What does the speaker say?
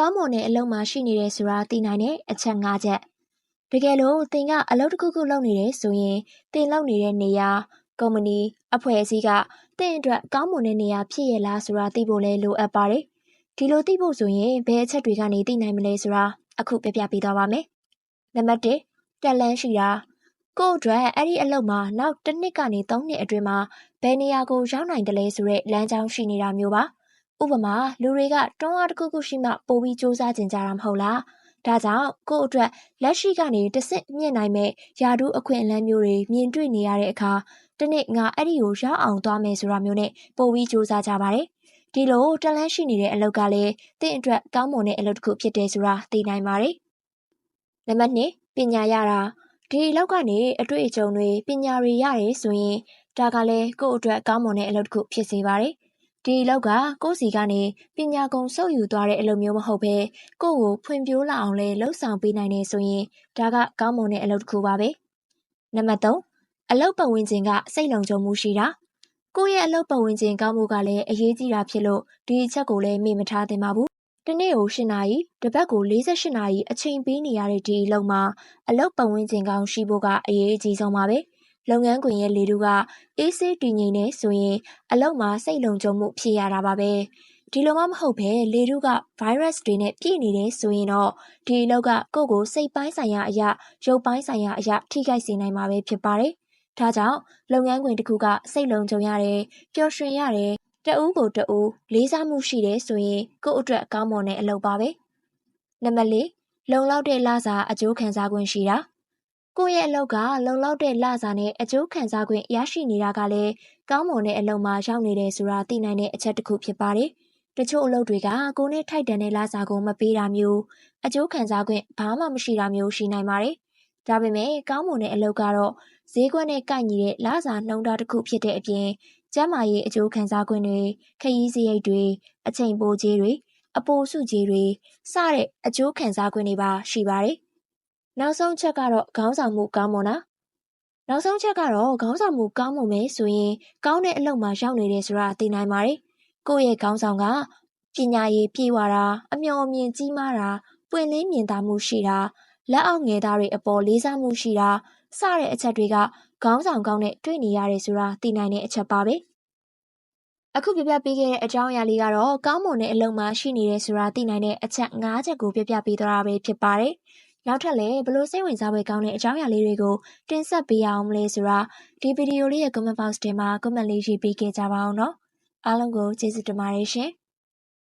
ကောင်းမွန်တဲ့အလုပ်မှာရှိနေတယ်ဆိုတာသိနိုင်တဲ့အချက်၅ချက်တကယ်လို့သင်ကအလုပ်တစ်ခုခုလုပ်နေတယ်ဆိုရင်သင်လုပ်နေတဲ့နေရာကုမ္ပဏီအဖွဲ့အစည်းကသင်အတွက်ကောင်းမွန်တဲ့နေရာဖြစ်ရလားဆိုတာသိဖို့လည်းလိုအပ်ပါတယ်ဒီလိုသိဖို့ဆိုရင်ဘယ်အချက်တွေကနေသိနိုင်မလဲဆိုတာအခုပြပြပေးသွားပါမယ်နံပါတ်1တက်လန်းရှိတာကို့အတွက်အဲ့ဒီအလုပ်မှာနောက်တစ်နှစ်ကနေသုံးနှစ်အတွင်းမှာဘယ်နေရာကိုရောက်နိုင်တယ်လဲဆိုတဲ့လမ်းကြောင်းရှိနေတာမျိုးပါ ဥပမာလူတွေကတွန်းအားတစ်ခုခုရှိမှပိုပြီးစူးစမ်းကြင်ကြတာမဟုတ်လားဒါကြောင့်ကို့အတွက်လက်ရှိကနေတစ်ဆင့်မြင့်နိုင်မဲ့ယာဒူးအခွင့်အလမ်းမျိုးတွေမြင်တွေ့နေရတဲ့အခါတနေ့ငါအဲ့ဒီကိုရောက်အောင်သွားမယ်ဆိုတာမျိုးနဲ့ပိုပြီးစူးစမ်းကြပါတယ်ဒီလိုတလန်းရှိနေတဲ့အလုပ်ကလည်းတင့်အတွက်ကောင်းမွန်တဲ့အလုပ်တစ်ခုဖြစ်တယ်ဆိုတာသိနိုင်ပါတယ်နံပါတ်2ပညာရတာဒီလောက်ကနေအတွေ့အကြုံတွေပညာတွေရတယ်ဆိုရင်ဒါကလည်းကို့အတွက်ကောင်းမွန်တဲ့အလုပ်တစ်ခုဖြစ်စေပါတယ်။ ဒီအလုပ်က ကို့စီကနေ ပညာကုန်စုပ်ယူသွားတဲ့အလုပ်မျိုးမဟုတ်ဘဲ ကို့ကိုဖွံ့ဖြိုးလာအောင်လဲလှုပ်ဆောင်ပေးနိုင်နေဆိုရင် ဒါက ကောင်းမွန်တဲ့အလုပ်တစ်ခုပါပဲ။နံပါတ် 3 အလုပ်ပတ်ဝန်းကျင်က စိတ်လုံခြုံမှုရှိတာ ကိုယ့်ရဲ့ အလုပ်ပတ်ဝန်းကျင်ကောင်းမှုကလည်း အရေးကြီးတာဖြစ်လို့ ဒီအချက်ကိုလည်း မေ့မထားသင့်ပါဘူးတနေ့ကို ၈ နာရီ တစ်ပတ်ကို48နာရီ အချိန်ပေးနေရတဲ့ ဒီအလုပ်မှာ အလုပ်ပတ်ဝန်းကျင်ကောင်းရှိဖို့က အရေးအကြီးဆုံးပါပဲ လုပ်ငန်းခွင်ရဲ့လေထုက အေးဆေးတည်ငြိမ်နေဆိုရင် အလုပ်မှာ စိတ်လုံခြုံမှု ဖြစ်ရတာပါပဲ ဒီလိုမှမဟုတ်ဘဲ လေထုက virus တွေနဲ့ ပြည့်နေတယ်ဆိုရင်တော့ ဒီအလုပ်က ကိုယ့်ကို စိတ်ပိုင်းဆိုင်ရာအရာရုပ်ပိုင်းဆိုင်ရာအရာထိခိုက်စေနိုင်မှာပဲ ဖြစ်ပါတယ် ဒါကြောင့် လုပ်ငန်းခွင်တစ်ခုက စိတ်လုံခြုံရတယ် ပျော်ရွှင်ရတယ်တဦးကိုတဦး လေးစားမှုရှိတယ်ဆိုရင် ကိုယ့်အတွက် ကောင်းမွန်တဲ့အလုပ်ပါပဲ နံပါတ် ၄ လုံလောက်တဲ့လစာ အကျိုးခံစား권ရှိတာ ကိုယ့်ရဲ့အလုပ်ကလုံလောက်တဲ့လစာနဲ့အကျိုးခံစားခွင့်ရရှိနေတာကလည်းကောင်းမွန်တဲ့အလုပ်မှာရောက်နေတယ်ဆိုတာသိနိုင်တဲ့အချက်တစ်ခုဖြစ်ပါတယ်။တချို့အလုပ်တွေကကိုယ်နဲ့ထိုက်တန်တဲ့လစာကိုမပေးတာမျိုးအကျိုးခံစားခွင့်ဘာမှမရှိတာမျိုးရှိနိုင်ပါတယ်။ဒါပေမဲ့ကောင်းမွန်တဲ့အလုပ်ကတော့ဈေးကွက်နဲ့ကိုက်ညီတဲ့လစာနှုန်းထားတစ်ခုဖြစ်တဲ့အပြင်ကျန်းမာရေးအကျိုးခံစားခွင့်တွေခရီးစရိတ်တွေအချိန်ပိုးကြေးတွေအပိုးစုကြေးတွေစတဲ့အကျိုးခံစားခွင့်တွေပါရှိပါတယ်။ နောက်ဆုံးချက်ကတော့ခေါင်းဆောင်မှုကောင်းမွန်တာနောက်ဆုံးချက်ကတော့ခေါင်းဆောင်မှုကောင်းမွန်မယ်ဆိုရင်ကောင်းတဲ့အလုပ်မှာရောက်နေတယ်ဆိုတာသိနိုင်ပါတယ်။ကိုယ့်ရဲ့ခေါင်းဆောင်ကပညာရေးပြည့်ဝတာအမျှော်အမြင်ကြီးမားတာပွင့်လင်းမြင်သာမှုရှိတာလက်အောက်ငယ်သားတွေအပေါ်လေးစားမှုရှိတာစတဲ့အချက်တွေကခေါင်းဆောင်ကောင်းနဲ့တွေ့နေရတယ်ဆိုတာသိနိုင်တဲ့အချက်ပါပဲအခုပြပြပေးခဲ့တဲ့အကြောင်းအရာလေးကတော့ကောင်းမွန်တဲ့အလုံးမှာရှိနေတယ်ဆိုတာသိနိုင်တဲ့အချက်၅ချက်ကိုပြပြပေးသွားတာပဲဖြစ်ပါတယ် နောက်ထပ်လည်းဘလို့စိတ်ဝင်စားဖွယ်ကောင်းတဲ့အကြောင်းအရာလေးတွေကိုတင်ဆက်ပေးအောင်မလဲဆိုတာဒီဗီဒီယိုလေးရဲ့ comment box ထဲမှာ comment လေးရေးပေးခဲ့ကြပါအောင်နော်အားလုံးကိုကျေးဇူးတင်ပါတယ်ရှင်